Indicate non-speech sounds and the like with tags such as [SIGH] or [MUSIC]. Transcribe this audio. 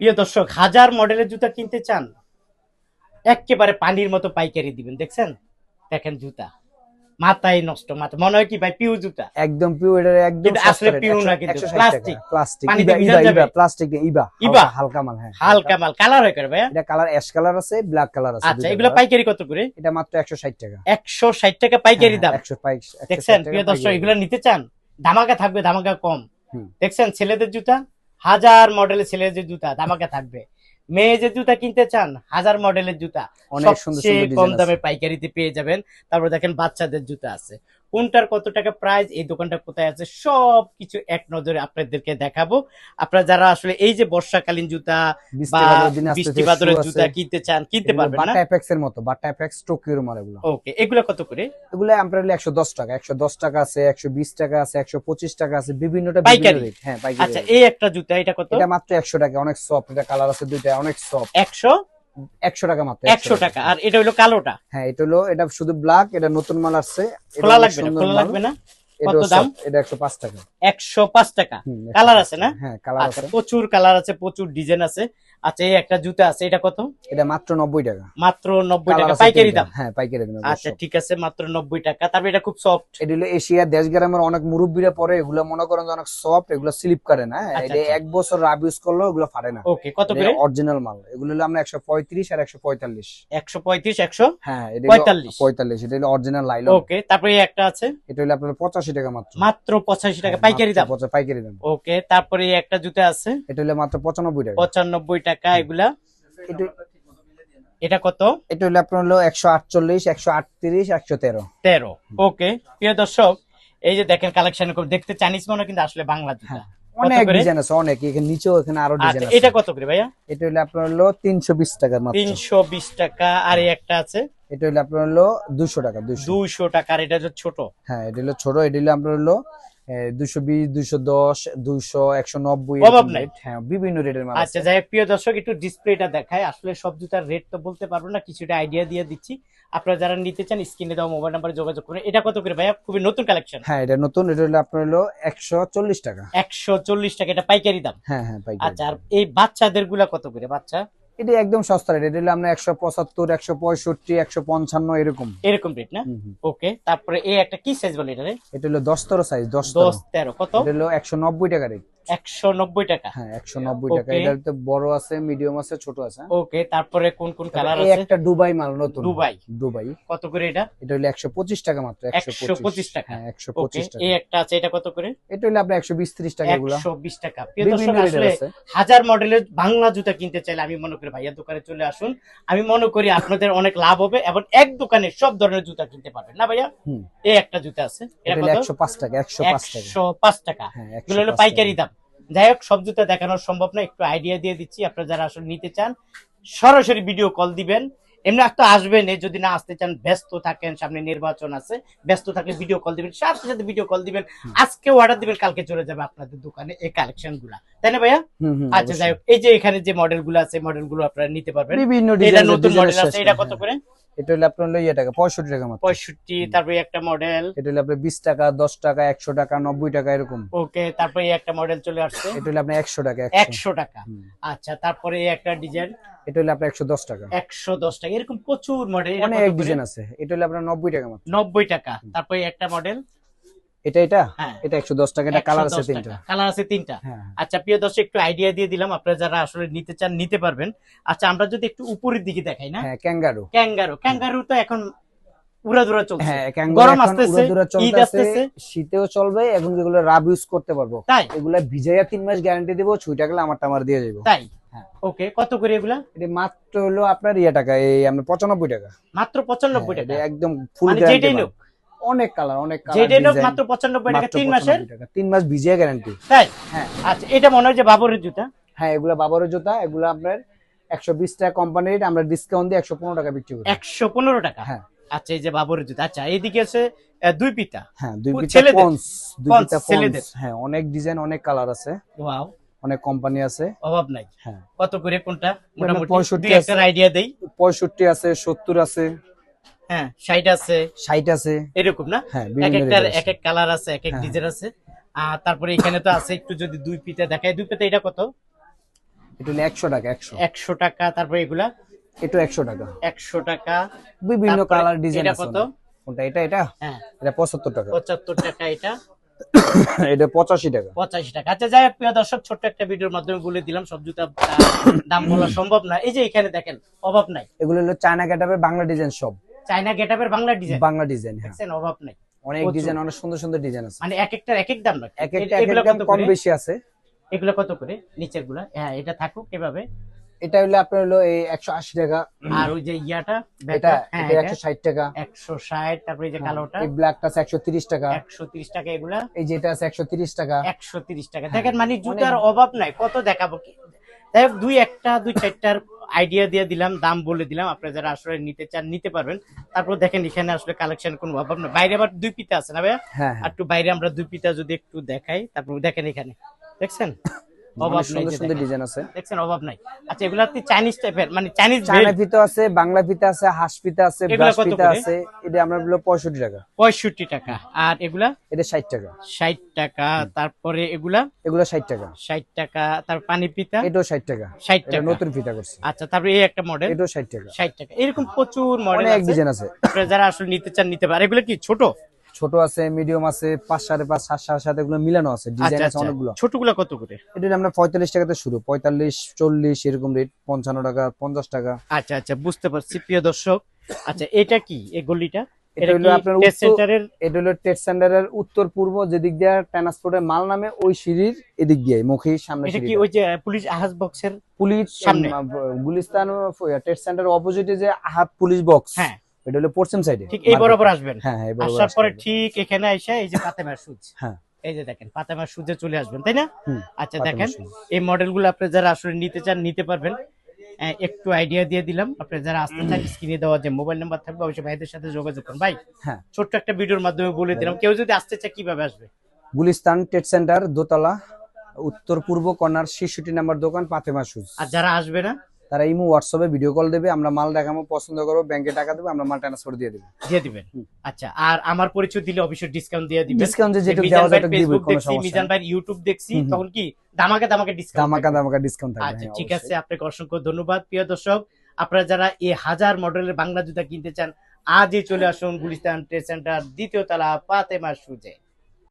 প্রিয় দর্শক হাজার মডেলের জুতা কিনতে চান একেবারে পানির মতো পাইকারি দিবেন দেখছেন? দেখেন জুতা। মাথায় নষ্ট মাথা মনে হয় কি ভাই পিউ জুতা? একদম পিউ এটা একদম আসলে পিউ না কিন্তু। প্লাস্টিক পানিতে ইবা ইবা প্লাস্টিক ইবা ইবা? হালকা- মাল হ্যাঁ হালকা মাল কালার হয় করে ভাইয়া? এটা কালার অ্যাশ কালার আছে ব্ল্যাক কালার আছে আচ্ছা এগুলো পাইকারি কত করে? এটা মাত্র 160 টাকা। একশো ষাট টাকা পাইকারি দাম। 100 পাই 160 দেখছেন প্রিয় দর্শক এগুলো নিতে চান ধামাকা থাকবে ধামাকা কম। দেখছেন ছেলেদের জুতা? হাজার মডেলের যে জুতা দামাকে থাকবে। মেয়ে যে জুতা কিনতে চান হাজার মডেলের জুতা। অনেক সুন্দর সুন্দর কম দামে পাইকারিতে পেয়ে যাবেন। তারপর দেখেন বাচ্চাদের জুতা আছে। কোনটার কত টাকা প্রাইস এই দোকানটা কোথায় আছে সব কিছু এক নজরে আপনাদেরকে দেখাবো। আপনারা যারা আসলে এই যে বর্ষাকালীন জুতা বা বৃষ্টি জুতা কিনতে চান কিনতে পারবেন না? বাটা এফএক্স এর মতো বাটা এফএক্স টোকিওর মাল এগুলো। ওকে এগুলো কত করে? এগুলো আমরা হলো 110 টাকা 110 টাকা আছে 120 টাকা আছে 125 টাকা আছে বিভিন্নটা? বিভিন্ন রেট হ্যাঁ পাইকারি আচ্ছা এই একটা জুতা এটা কত? এটা মাত্র 100 টাকা অনেক সফট এটা কালার আছে দুইটা অনেক সফট একশো টাকা মাত্র একশো টাকা আর এটা হলো কালোটা? হ্যাঁ এটা হলো এটা শুধু ব্ল্যাক এটা নতুন মাল আসছে। খোলা লাগবে না? খোলা লাগবে না? কত দাম? এটা 105 টাকা। একশো পাঁচ টাকা। কালার আছে না? হ্যাঁ কালার আচ্ছা আছে। প্রচুর কালার আছে প্রচুর ডিজাইন আছে। আচ্ছা এই একটা জুতা আছে এটা কত? এটা মাত্র 90 টাকা। মাত্র নব্বই কালার টাকা পাইকারি দাম? হ্যাঁ পাইকারি দাম আচ্ছা ঠিক আছে মাত্র নব্বই টাকা। তারপরে এটা খুব সফট এটা হলো এশিয়া দেশ গ্রামের অনেক মুরব্বীরা পরে এগুলো মনে করেন অনেক সফট এগুলো স্লিপ করে না। এটা। এক বছর রাব ইউজ করলেও এগুলো ফাটে না। ওকে কত করে? অরিজিনাল মাল। এগুলো হলো আমরা একশো পঁয়ত্রিশ আর একশো পঁয়তাল্লিশ। একশো পঁয়ত্রিশ একশো হ্যাঁ এটা 45 পঁয়তাল্লিশ। এটা হলো অরিজিনাল লাইলন ওকে তারপরে একটা আছে? এটা হলো আপনার পঁচাশি টাকা মাত্র। মাত্র পঁচাশি টাকা হ্যাঁ, পাইকারি দাম? পাইকারি দাম। ওকে তারপরে একটা জুতা আছে। এটা হলো মাত্র পঁচানব্বই টাকা। পঁচানব্বই টাকা এগুলা। এটা কত? এটা হলো আপনার হলো একশো আটচল্লিশ একশো আটত্রিশ একশো তেরো। তেরো। ওকে প্রিয় দর্শক এই যে দেখেন কালেকশন দেখতে চাইনিজ মনে কিন্তু আসলে বাংলা জুতা। হ্যাঁ, অনেক ডিজাইন আছে অনেক। এখানে নিচেও এখানে আরও ডিজাইন আচ্ছা আছে। এটা কত করে ভাইয়া? এটা হলো আপনার হলো তিনশো বিশ টাকা মাত্র। তিনশো বিশ টাকা আর এই একটা আছে? এটা হলো আপনার হলো দুশো টাকা দুশো দুইশো টাকা আর এটা হচ্ছে ছোট? হ্যাঁ এটা হলো ছোট এটা হলো আপনার হলো দুশো বিশ দুশো দশ দুশো একশো নব্বই। হ্যাঁ বিভিন্ন রেটের মাল আচ্ছা যাই হোক, প্রিয় দর্শক একটু ডিসপ্লেটা দেখায় আসলে সব জুতার রেট তো বলতে পারব না কিছুটা আইডিয়া দিয়ে দিচ্ছি। আপনারা যারা নিতে চান স্ক্রিনে দেওয়া মোবাইল নাম্বারে যোগাযোগ করুন। এটা কত করে ভাইয়া? খুবই নতুন কালেকশন হ্যাঁ এটা নতুন। এটা হলো আপনার হলো একশো চল্লিশ টাকা। একশো চল্লিশ টাকা এটা পাইকারি দাম। হ্যাঁ হ্যাঁ পাইকারি। আচ্ছা আর এই বাচ্চাদেরগুলা কত করে বাচ্চা? এটা একদম সস্তা রেট এটা হলো আমরা একশো পঁচাত্তর একশো পঁয়ষট্টি একশো পঞ্চান্ন এরকম। এরকম রেট না। ওকে তারপরে এই একটা কি সাইজ বলে এটা রে? এটা হলো দশ তেরো সাইজ দশ দশ তেরো কত? এটা হলো একশো নব্বই টাকা রেট একশো নব্বই টাকা। হ্যাঁ একশো নব্বই টাকা। Okay. এটাতে বড় আছে মিডিয়াম আছে ছোট আছে। ওকে তারপরে কোন কোন কালার আছে? একটা দুবাই মাল নতুন। দুবাই। দুবাই। কত করে এটা? এটা হলো একশো পঁচিশ টাকা মাত্র টাকা। হ্যাঁ টাকা। এই একটা আছে এটা কত করে? এটা হলো আপনার একশো বিশ ত্রিশ টাকা এগুলো। একশো বিশ টাকা। প্রিয় দর্শক আসলে হাজার মডেলের বাংলা জুতা কিনতে চাইলে আমি মনে করি ভাইয়া দোকানে চলে আসুন। আমি মনে করি আপনাদের অনেক লাভ হবে এবং এক দোকানে সব ধরনের জুতা কিনতে পারবেন। না ভাইয়া। এই একটা জুতা আছে। এটা এটা হলো কত? একশো পাঁচ টাকা একশো পাঁচ টাকা। একশো পাঁচ টাকা। হ্যাঁ এগুলো হলো পাইকারি দাম। যাই হোক সব জুতা দেখানো সম্ভব না একটু আইডিয়া দিয়ে দিচ্ছি আপনারা যারা আসলে নিতে চান সরাসরি ভিডিও কল দিবেন। এমনি তো আসবেন এই যদি না আসতে চান ব্যস্ত থাকেন সামনে নির্বাচন আছে ব্যস্ত থাকলে ভিডিও কল দিবেন সাথে সাথে ভিডিও কল দিবেন। আজকে অর্ডার দিবেন কালকে চলে যাবে আপনাদের দোকানে এই কালেকশনগুলা। তাই না ভাইয়া? আচ্ছা যাই হোক এই যে এখানে যে মডেলগুলো আছে মডেলগুলো আপনারা নিতে পারবেন। বিভিন্ন এটা নতুন মডেল আছে এটা কত হ্যাঁ। করে? এটা হলো আপনার হলো ইয়ে টাকা পঁয়ষট্টি টাকা মাত্র। পঁয়ষট্টি তারপরে একটা মডেল এটা হলো আপনার বিশ টাকা দশ টাকা একশো টাকা নব্বই টাকা এরকম। ওকে তারপরে একটা মডেল চলে আসছে। এটা হলো আপনার একশো টাকা একশো। একশো টাকা। আচ্ছা তারপরে একটা ডিজাইন এটা হলো আপনার একশো দশ টাকা। একশো দশ টাকা এরকম প্রচুর মডেল অনেক ডিজাইন আছে। এটা হলো আপনার নব্বই টাকা মাত্র। নব্বই টাকা। তারপরে একটা মডেল এটা এটা? হ্যাঁ। এটা একশো দশ টাকা এটা কালার আছে তিনটা। কালার আছে তিনটা। হ্যাঁ আচ্ছা প্রিয় দর্শক একটু আইডিয়া দিয়ে দিলাম। আপনারা যারা আসলে নিতে চান নিতে পারবেন। আচ্ছা আমরা যদি একটু উপরের দিকে দেখাই না? হ্যাঁ ক্যাঙ্গারু। ক্যাঙ্গারু। ক্যাঙ্গারু তো এখন উড়াধুরা চলছে। হ্যাঁ গরম আসতেছে, উড়াদুরা ঈদ আসতেছে। শীতেও চলবে এখন যেগুলো রাব ইউজ করতে পারব। তাই? এগুলা ভিজাইয়া তিন মাস গ্যারান্টি দেবো ছুঁইটা গেলে আমার টামার দিয়ে যাব তাই? হ্যাঁ। ওকে কত করে এগুলা? এটা মাত্র হলো আপনার ইয়ে টাকা এই আমরা পঁচানব্বই টাকা। মাত্র পঁচানব্বই হ্যাঁ, টাকা? একদম ফুল মানে গ্যারান্টি অনেক কালার অনেক কালার মাত্র পঁচানব্বই টাকা তিন মাসের? মাস ভিজিয়ে গ্যারান্টি তাই? হ্যাঁ। আচ্ছা এটা মনে হয় যে বাবরের জুতা? হ্যাঁ এগুলা বাবারের জুতা এগুলো আপনার একশো বিশ টাকা কোম্পানির আমরা ডিসকাউন্ট দিয়ে একশো পনেরো টাকা বিক্রি করি। একশো পনেরো টাকা? হ্যাঁ। আচ্ছা এই যে বাবরের জুতা। আচ্ছা এইদিকে আছে দুই পিতা। হ্যাঁ দুই পিতা পন্স দুই পিতা। পন্স হ্যাঁ অনেক ডিজাইন অনেক কালার আছে। ওয়াও অনেক কোম্পানি আছে। অভাব নাই। হ্যাঁ। কত করে কোনটা? মোটামুটি 65 একটা আইডিয়া দেই। পঁয়ষট্টি আছে সত্তর আছে। হ্যাঁ ষাট আছে। ষাট আছে। এরকম না? হ্যাঁ এক একটার এক এক কালার আছে এক এক হ্যাঁ। ডিজাইন আছে। আর তারপরে এখানে তো আছে একটু যদি দুই পিতা দেখায় দুই পিতা এটা কত? এটা টাকা তারপরে এগুলা? এটা টাকা। একশো টাকা। বিভিন্ন কালার ডিজাইন এটা আছে কত? কোনটা এটা এটা? হ্যাঁ। এটা পঁচাত্তর টাকা। পঁচাত্তর টাকা এটা। [COUGHS] এটা পঁচাশি টাকা। পঁচাশি টাকা। আচ্ছা যাই প্রিয় দর্শক ছোট্ট একটা ভিডিওর মাধ্যমে বলে দিলাম সব জুতা দাম বলা সম্ভব না। এই যে এখানে দেখেন অভাব নাই। এগুলো হলো চায়না গেটাপের বাংলা ডিজাইন সব চাইনা গেটাপের বাংলা ডিজাইন। বাংলা ডিজাইন হ্যাঁ। দেখছেন অভাব নাই। অনেক ডিজাইন অনেক সুন্দর সুন্দর ডিজাইন আছে। মানে এক একটার এক এক দাম নাকি এক একটা এক একটা কম বেশি আছে। এগুলো কত করে? নিচেরগুলা হ্যাঁ এটা থাকুক এভাবে। এটা হলো আপনার হলো এই একশো আশি টাকা। আর ওই যে ইয়াটা এটা হ্যাঁ এটা একশো ষাট টাকা। একশো ষাট তারপরে যে কালোটা। এই ব্ল্যাকটা আছে একশো তিরিশ টাকা। একশো তিরিশ টাকা এগুলা। এই যেটা আছে একশো তিরিশ টাকা। একশো তিরিশ টাকা। দেখেন মানে জুতার অভাব নাই। কত দেখাবো কি? যাই হোক, দুই একটা দুই চারটার আইডিয়া দিয়ে দিলাম দাম বলে দিলাম। আপনারা যারা আসলে নিতে চান নিতে পারবেন। তারপর দেখেন এখানে আসলে কালেকশন কোনো অভাব না বাইরে আবার দুই পিতা আছে না ভাইয়া? হ্যাঁ আর হ্যাঁ। একটু বাইরে আমরা দুই পিতা যদি একটু দেখাই তারপর দেখেন এখানে। দেখছেন? অভাব সুন্দর সুন্দর ডিজাইন আছে। দেখছেন অভাব নাই। আচ্ছা এগুলা আপনি চাইনিজ টাইপের মানে চাইনিজ চায়না ফিতা আছে বাংলা ফিতা আছে হাঁস ফিতা আছে ব্রাশ ফিতা আছে এটা আমরা বলব পঁয়ষট্টি টাকা। টাকা। আর এগুলা? এটা ষাট টাকা। ষাট টাকা। তারপরে এগুলা? এগুলো ষাট টাকা। ষাট টাকা। তার পানি এটাও টাকা। ষাট এটা টাকা। নতুন ফিতা করছে। আচ্ছা তারপরে এই একটা মডেল এটাও টাকা। ষাট টাকা। এরকম প্রচুর মডেল অনেক ডিজাইন আছে। যারা আসলে নিতে চান নিতে পারে এগুলো কি ছোট? ছোট আছে মিডিয়াম আছে পাঁচ সাড়ে পাঁচ সাত সাড়ে সাত এগুলো মিলানো আছে ডিজাইন আচ্ছা আছে আচ্ছা। অনেকগুলো। ছোটগুলো কত করে? এটা আমরা পঁয়তাল্লিশ টাকাতে শুরু পঁয়তাল্লিশ চল্লিশ এরকম রেট পঞ্চান্ন টাকা পঞ্চাশ টাকা। আচ্ছা আচ্ছা বুঝতে পারছি প্রিয় দর্শক। আচ্ছা এটা কি এই গলিটা? এটা এটা হলো আপনার সেন্টারের এটা হলো ট্রেড সেন্টারের উত্তর পূর্ব যেদিক দিয়ে ট্রান্সপোর্টের মাল নামে ওই সিঁড়ির এদিক দিয়ে মুখে সামনে এটা কি ওই যে পুলিশ আহাজ বক্সের পুলিশ সামনে। গুলিস্তান ট্রেড সেন্টার অপোজিটে যে আহাত পুলিশ বক্স হ্যাঁ। এটা হলো পশ্চিম সাইডে ঠিক এই বরাবর আসবেন। হ্যাঁ হ্যাঁ এই বরাবর আসার পরে ঠিক এখানে এসে এই যে পাতেমার সুজ হ্যাঁ। এই যে দেখেন পাতেমার সুজে চলে আসবেন তাই না? আচ্ছা দেখেন। এই মডেলগুলো আপনি যারা আসলে নিতে চান নিতে পারবেন। একটু আইডিয়া দিয়ে দিলাম। আপনি যারা আসতে চান স্ক্রিনে দেওয়া যে মোবাইল নাম্বার থাকবে অবশ্যই ভাইদের সাথে যোগাযোগ করুন। ভাই হ্যাঁ। ছোট্ট একটা ভিডিওর মাধ্যমে বলে দিলাম কেউ যদি আসতে চায় কীভাবে আসবে? গুলিস্তান ট্রেড সেন্টার দোতলা উত্তর পূর্ব কর্নার শিশুটি নাম্বার দোকান পাতেমা সুজ আর যারা আসবে না তারা ইমো হোয়াটসঅ্যাপে ভিডিও কল দেবে আমরা মাল দেখাবো পছন্দ করব ব্যাংকে টাকা দেবো আমরা মাল ট্রান্সফার দিয়ে দেবো। দিয়ে দিবেন? আচ্ছা আর আমার পরিচয় দিলে অবশ্যই ডিসকাউন্ট দিয়ে দিবেন। ডিসকাউন্ট যে যে যেটুকু মিজান দেওয়া যায় দিব কোনো সমস্যা মিজান। ভাইয়ের ইউটিউব দেখছি। তখন কি দামাকে দামাকে ডিসকাউন্ট ধামাকা ধামাকা ডিসকাউন্ট থাকবে আচ্ছা হ্যাঁ, ঠিক আছে। আপনাকে অসংখ্য ধন্যবাদ। প্রিয় দর্শক আপনারা যারা এই হাজার মডেলের বাংলা জুতা কিনতে চান আজই চলে আসুন গুলিস্তান ট্রেড সেন্টার দ্বিতীয় তলা পাতেমা সুজে।